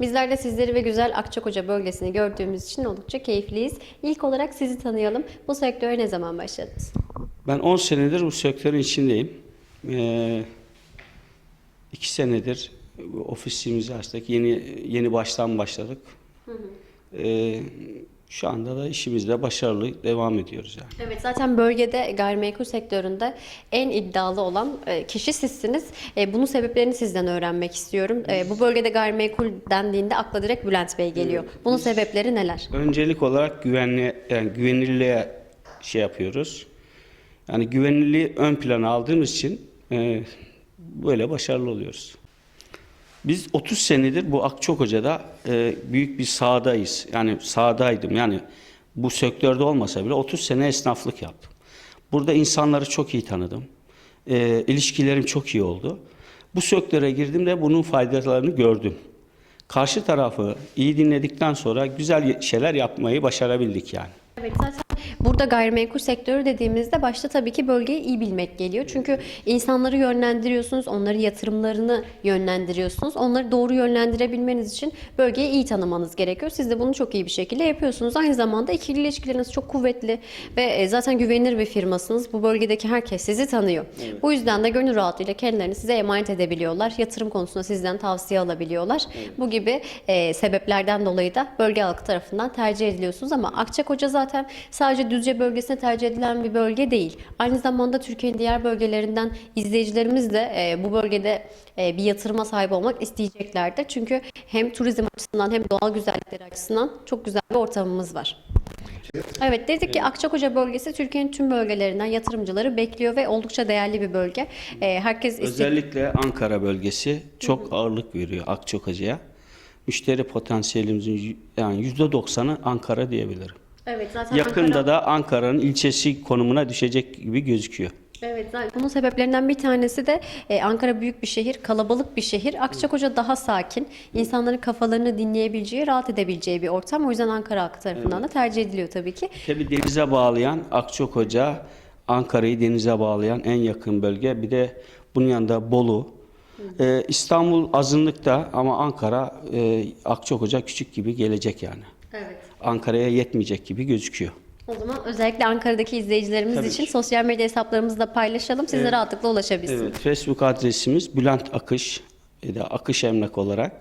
Bizler de sizleri ve güzel Akçakoca bölgesini gördüğümüz için oldukça keyifliyiz. İlk olarak sizi tanıyalım. Bu sektöre ne zaman başladınız? Ben 10 senedir bu sektörün içindeyim. Ee, iki senedir ofisimizi açtık. Yeni yeni baştan başladık. Ee, şu anda da işimizde başarılı devam ediyoruz yani. Evet zaten bölgede gayrimenkul sektöründe en iddialı olan e, kişi sizsiniz. E, Bunun sebeplerini sizden öğrenmek istiyorum. E, Bu bölgede gayrimenkul dendiğinde akla direkt Bülent Bey geliyor. Bunun sebepleri neler? Öncelik olarak güvenli yani güvenilirliğe şey yapıyoruz. Yani güvenilirliği ön plana aldığımız için böyle başarılı oluyoruz. Biz 30 senedir bu Akçakoca'da e, büyük bir sahadayız. Yani sahadaydım. Yani bu sektörde olmasa bile 30 sene esnaflık yaptım. Burada insanları çok iyi tanıdım. E, ilişkilerim çok iyi oldu. Bu sektöre girdiğimde bunun faydalarını gördüm. Karşı tarafı iyi dinledikten sonra güzel şeyler yapmayı başarabildik yani. Evet zaten burada gayrimenkul sektörü dediğimizde başta tabii ki bölgeyi iyi bilmek geliyor. Çünkü insanları yönlendiriyorsunuz, onların yatırımlarını yönlendiriyorsunuz. Onları doğru yönlendirebilmeniz için bölgeyi iyi tanımanız gerekiyor. Siz de bunu çok iyi bir şekilde yapıyorsunuz. Aynı zamanda ikili ilişkileriniz çok kuvvetli ve e, zaten güvenilir bir firmasınız. Bu bölgedeki herkes sizi tanıyor. Bu yüzden de gönül rahatlığıyla kendilerini size emanet edebiliyorlar. Yatırım konusunda sizden tavsiye alabiliyorlar. Bu gibi e, sebeplerden dolayı da bölge halkı tarafından tercih ediliyorsunuz ama Akçakoca zaten sadece Düzce bölgesine tercih edilen bir bölge değil. Aynı zamanda Türkiye'nin diğer bölgelerinden izleyicilerimiz de e, bu bölgede e, bir yatırıma sahip olmak isteyeceklerdir. Çünkü hem turizm açısından hem doğal güzellikleri açısından çok güzel bir ortamımız var. Evet dedik ki Akçakoca bölgesi Türkiye'nin tüm bölgelerinden yatırımcıları bekliyor ve oldukça değerli bir bölge. E, herkes Özellikle Ankara bölgesi çok ağırlık veriyor Akçakoca'ya. Müşteri potansiyelimizin yani %90'ı Ankara diyebilirim. Evet zaten Yakında Ankara- da Ankara'nın ilçesi konumuna düşecek gibi gözüküyor. Evet, zaten bunun sebeplerinden bir tanesi de e, Ankara büyük bir şehir, kalabalık bir şehir. Akçakoca daha sakin, insanların kafalarını dinleyebileceği, rahat edebileceği bir ortam. O yüzden Ankara halkı tarafından da tercih ediliyor tabii ki. Tabi denize bağlayan Akçakoca, Ankara'yı denize bağlayan en yakın bölge. Bir de bunun yanında Bolu. Ee, İstanbul azınlıkta ama Ankara, e, Akçakoca küçük gibi gelecek yani. Evet. Ankara'ya yetmeyecek gibi gözüküyor. O zaman özellikle Ankara'daki izleyicilerimiz Tabii için ki. sosyal medya hesaplarımızı da paylaşalım. Siz de rahatlıkla ulaşabilirsiniz. Evet, Facebook adresimiz Bülent Akış, ya da Akış Emlak olarak.